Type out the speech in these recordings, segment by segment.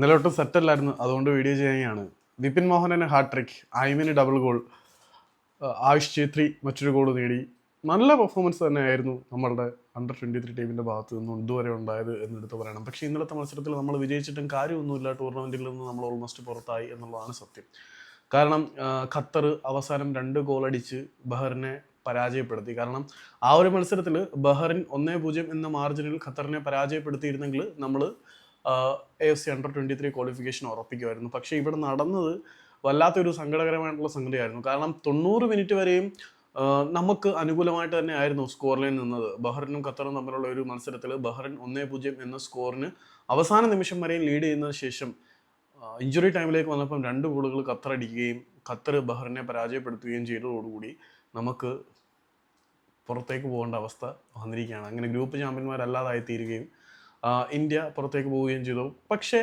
ഇന്നലെ ഒട്ടും സെറ്റല്ലായിരുന്നു അതുകൊണ്ട് വീഡിയോ ചെയ്യുകയാണ് വിപിൻ മോഹനന് ഹാട്രിക് ഐമിന് ഡബിൾ ഗോൾ ആയുഷ് ഛേത്രി മറ്റൊരു ഗോൾ നേടി. നല്ല പെർഫോമൻസ് തന്നെയായിരുന്നു നമ്മളുടെ അണ്ടർ ട്വന്റി ത്രീ ടീമിന്റെ ഭാഗത്ത് നിന്ന് ഇതുവരെ ഉണ്ടായത് എന്നെടുത്ത് പറയണം. പക്ഷേ ഇന്നലത്തെ മത്സരത്തിൽ നമ്മൾ വിജയിച്ചിട്ടും കാര്യമൊന്നുമില്ല. ടൂർണമെന്റിൽ നിന്ന് നമ്മൾ ഓൾമോസ്റ്റ് പുറത്തായി എന്നുള്ളതാണ് സത്യം. കാരണം ഖത്തർ അവസാനം രണ്ട് ഗോളടിച്ച് ബഹറിനെ പരാജയപ്പെടുത്തി. കാരണം ആ ഒരു മത്സരത്തിൽ ബഹറിൻ ഒന്നേ പൂജ്യം എന്ന മാർജിനിൽ ഖത്തറിനെ പരാജയപ്പെടുത്തിയിരുന്നെങ്കിൽ നമ്മൾ A F C under twenty three qualification ഉറപ്പിക്കുമായിരുന്നു. പക്ഷേ ഇവിടെ നടന്നത് വല്ലാത്തൊരു സങ്കടകരമായിട്ടുള്ള സംഗതിയായിരുന്നു. കാരണം തൊണ്ണൂറ് മിനിറ്റ് വരെയും നമുക്ക് അനുകൂലമായിട്ട് തന്നെ ആയിരുന്നു സ്കോർ ലൈൻ നിന്നത്. ബഹ്റിനും ഖത്തറും തമ്മിലുള്ള ഒരു മത്സരത്തിൽ ബഹ്റിൻ ഒന്നേ പൂജ്യം എന്ന സ്കോറിന് അവസാന നിമിഷം വരെയും ലീഡ് ചെയ്യുന്നതിന് ശേഷം ഇഞ്ചുറി ടൈമിലേക്ക് വന്നപ്പം രണ്ട് ഗോളുകൾ ഖത്തർ അടിക്കുകയും ഖത്തർ ബഹ്റിനെ പരാജയപ്പെടുത്തുകയും ചെയ്തതോടുകൂടി നമുക്ക് പുറത്തേക്ക് പോകേണ്ട അവസ്ഥ വന്നിരിക്കുകയാണ്. അങ്ങനെ ഗ്രൂപ്പ് ചാമ്പ്യന്മാരല്ലാതായി തീരുകയും ഇന്ത്യ പുറത്തേക്ക് പോവുകയും ചെയ്തു. പക്ഷേ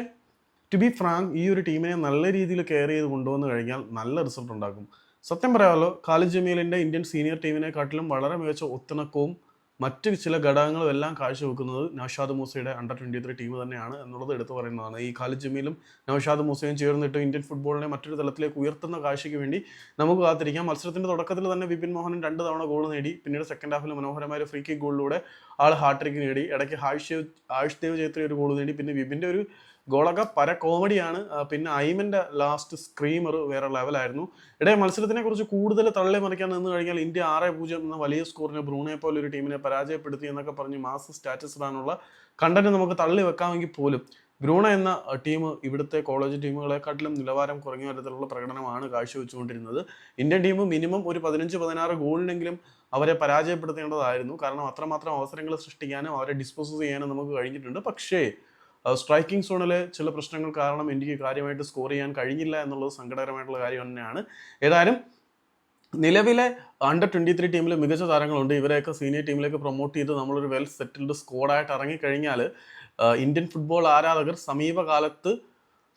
ടു ബി ഫ്രാങ്ക് ഈ ഒരു ടീമിനെ നല്ല രീതിയിൽ കെയർ ചെയ്ത് കൊണ്ടുവന്നു കഴിഞ്ഞാൽ നല്ല റിസൾട്ട് ഉണ്ടാക്കും സത്യം പറയാമല്ലോ കാലിജ് ജമീലിന്റെ ഇന്ത്യൻ സീനിയർ ടീമിനെക്കാട്ടിലും വളരെ മികച്ച ഒത്തിണക്കവും മറ്റ് ചില ഘടകങ്ങളും എല്ലാം കാഴ്ചവെക്കുന്നത് നൌഷാദ് മൂസയുടെ അണ്ടർ ട്വന്റി ത്രീ ടീം തന്നെയാണ് എന്നുള്ളത് എടുത്തു പറയുന്നതാണ്. ഈ ഖാലിദ് ജമീലും നൌഷാദ് മൂസയും ചേർന്നിട്ട് ഇന്ത്യൻ ഫുട്ബോളിനെ മറ്റൊരു തലത്തിലേക്ക് ഉയർത്തുന്ന കാഴ്ചയ്ക്ക് വേണ്ടി നമുക്ക് കാത്തിരിക്കാം. മത്സരത്തിന്റെ തുടക്കത്തിൽ തന്നെ വിപിൻ മോഹൻ രണ്ട് തവണ ഗോൾ നേടി. പിന്നീട് സെക്കൻഡ് ഹാഫിൽ മനോഹരമായ ഒരു ഫ്രീ കിക്ക് ഗോളിലൂടെ ആൾ ഹാട്രിക്ക് നേടി. ഇടയ്ക്ക് ആയുഷ് ആയുഷ് ദേവ് ചേത്രി ഒരു ഗോൾ നേടി. പിന്നെ വിപിന്റെ ഒരു ഗോളൊക്കെ പര കോമഡിയാണ്. പിന്നെ ഐമന്റെ ലാസ്റ്റ് സ്ക്രീമർ വേറെ ലെവലായിരുന്നു ഇടയ മത്സരത്തിനെ കുറിച്ച് കൂടുതൽ തള്ളി മറിക്കാൻ നിന്ന് കഴിഞ്ഞാൽ ഇന്ത്യ ആറ് പൂജ്യം എന്ന വലിയ സ്കോറിനെ ബ്രൂണെ പോലെ ഒരു ടീമിനെ പരാജയപ്പെടുത്തി എന്നൊക്കെ പറഞ്ഞ് മാസ് സ്റ്റാറ്റസ് ഇടാനുള്ള കണ്ടന്റ് നമുക്ക് തള്ളി വെക്കാമെങ്കിൽ പോലും ബ്രൂണ എന്ന ടീം ഇവിടുത്തെ കോളേജ് ടീമുകളെക്കാട്ടിലും നിലവാരം കുറഞ്ഞ തരത്തിലുള്ള പ്രകടനമാണ് കാഴ്ചവെച്ചുകൊണ്ടിരുന്നത്. ഇന്ത്യൻ ടീം മിനിമം ഒരു പതിനഞ്ച് പതിനാറ് ഗോളിനെങ്കിലും അവരെ പരാജയപ്പെടുത്തേണ്ടതായിരുന്നു. കാരണം അത്രമാത്രം അവസരങ്ങൾ സൃഷ്ടിക്കാനും അവരെ ഡിസ്പോസ് ചെയ്യാനും നമുക്ക് കഴിഞ്ഞിട്ടുണ്ട്. പക്ഷേ സ്ട്രൈക്കിംഗ് സോണിലെ ചില പ്രശ്നങ്ങൾ കാരണം എനിക്ക് കാര്യമായിട്ട് സ്കോർ ചെയ്യാൻ കഴിഞ്ഞില്ല എന്നുള്ളത് സങ്കടകരമായിട്ടുള്ള കാര്യം തന്നെയാണ്. ഏതായാലും നിലവിലെ അണ്ടർ ട്വന്റി ത്രീ ടീമിൽ മികച്ച താരങ്ങളുണ്ട്. ഇവരെയൊക്കെ സീനിയർ ടീമിലേക്ക് പ്രൊമോട്ട് ചെയ്ത് നമ്മളൊരു വെൽ സെറ്റിൽഡ് സ്കോഡായിട്ട് ഇറങ്ങിക്കഴിഞ്ഞാൽ ഇന്ത്യൻ ഫുട്ബോൾ ആരാധകർ സമീപകാലത്ത്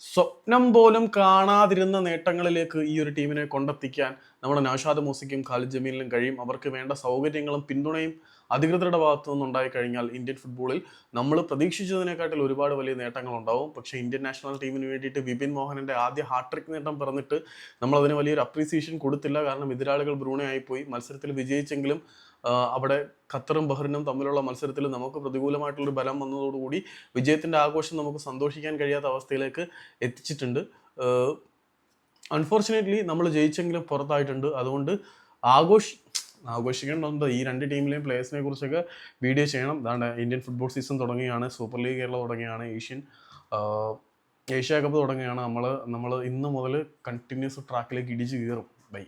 സ്വപ്നം പോലും കാണാതിരുന്ന നേട്ടങ്ങളിലേക്ക് ഈ ഒരു ടീമിനെ കൊണ്ടെത്തിക്കാൻ നമ്മുടെ നൌഷാദ് മൂസിക്കും ഖാലിദ് ജമീലിനും കഴിയും. അവർക്ക് വേണ്ട സൗകര്യങ്ങളും പിന്തുണയും അധികൃതരുടെ ഭാഗത്തു നിന്നുണ്ടായി കഴിഞ്ഞാൽ ഇന്ത്യൻ ഫുട്ബോളിൽ നമ്മൾ പ്രതീക്ഷിച്ചതിനെക്കാട്ടിൽ ഒരുപാട് വലിയ നേട്ടങ്ങൾ ഉണ്ടാവും പക്ഷേ ഇന്ത്യൻ നാഷണൽ ടീമിന് വേണ്ടിയിട്ട് വിപിൻ മോഹനന്റെ ആദ്യ ഹാട്രിക് നേട്ടം പറഞ്ഞിട്ട് നമ്മൾ അതിന് വലിയൊരു അപ്രീസിയേഷൻ കൊടുത്തില്ല. കാരണം എതിരാളികൾ ബ്രൂണെ ആയിപ്പോയി. മത്സരത്തിൽ വിജയിച്ചെങ്കിലും അവിടെ ഖത്തറും ബഹ്റിനും തമ്മിലുള്ള മത്സരത്തിൽ നമുക്ക് പ്രതികൂലമായിട്ടുള്ളൊരു ബലം വന്നതോടുകൂടി വിജയത്തിന്റെ ആഘോഷം നമുക്ക് സന്തോഷിക്കാൻ കഴിയാത്ത അവസ്ഥയിലേക്ക് എത്തിച്ചിട്ടുണ്ട്. അൺഫോർച്ചുനേറ്റ്ലി നമ്മൾ ജയിച്ചെങ്കിലും പുറത്തായിട്ടുണ്ട്. അതുകൊണ്ട് ആഘോഷ് ആഘോഷിക്കേണ്ടതുണ്ട് ഈ രണ്ട് ടീമിലെയും പ്ലേയേഴ്സിനെ കുറിച്ചൊക്കെ വീഡിയോ ചെയ്യണം. അതാണ് ഇന്ത്യൻ ഫുട്ബോൾ സീസൺ തുടങ്ങിയാണ് സൂപ്പർ ലീഗ് കേരള തുടങ്ങിയാണ് ഏഷ്യൻ ഏഷ്യാ കപ്പ് തുടങ്ങിയാണ് നമ്മൾ നമ്മൾ ഇന്ന് മുതൽ കണ്ടിന്യൂസ് ട്രാക്കിലേക്ക് ഇടിച്ചു കയറും ബൈ